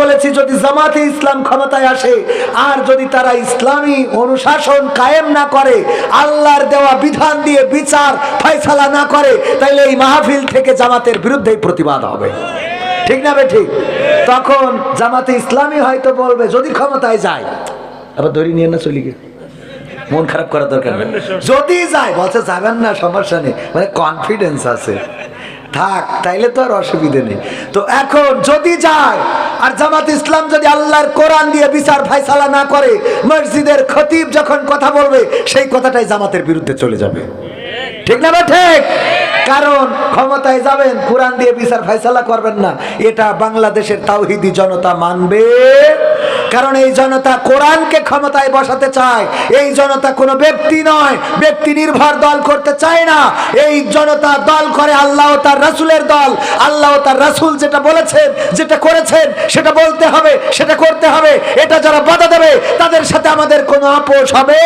বলেছি, যদি জামাতে ইসলাম ক্ষমতায় আসে, আর যদি তারা ইসলামী অনুশাসন কায়েম না করে, আল্লাহর দেওয়া বিধান দিয়ে বিচার ফয়সালা না করে, তাইলে এই মাহফিল থেকে জামাতের বিরুদ্ধেই প্রতিবাদ হবে। ঠিক না বে ঠিক তখন জামাতে ইসলামী হয়তো বলবে, যদি ক্ষমতায় যায়, আবার দড়ি নিয়ে না চলি গিয়ে মন খারাপ করার দরকার নেই। যদি যায়, বলছে যাবেন না, সমস্যা নেই। মানে কনফিডেন্স আছে। থাক, তাইলে তো আর অসুবিধে নেই। তো এখন যদি যায় আর জামাত ইসলাম যদি আল্লাহর কোরআন দিয়ে বিচার ফাইসালা না করে, মসজিদের খতিব যখন কথা বলবে, সেই কথাটাই জামাতের বিরুদ্ধে চলে যাবে। ঠিক না ঠিক? কারণ ক্ষমতায় যাবেন, কোরআন দিয়ে বিচার ফাইসালা করবেন না। এটা বাংলাদেশের তাওহিদি জনতা মানবে। কারণ এই জনতা কোরআনকে ক্ষমতায় বসাতে চায়। এই জনতা কোনো ব্যক্তি নয়, ব্যক্তি নির্ভর দল করতে চায় না। এই জনতা দল করে আল্লাহ তার রাসুলের দল। আল্লাহ তার রাসুল যেটা বলেছেন, যেটা করেছেন, সেটা বলতে হবে, সেটা করতে হবে। এটা যারা বাধা দেবে, তাদের সাথে আমাদের কোনো আপোষ হবে।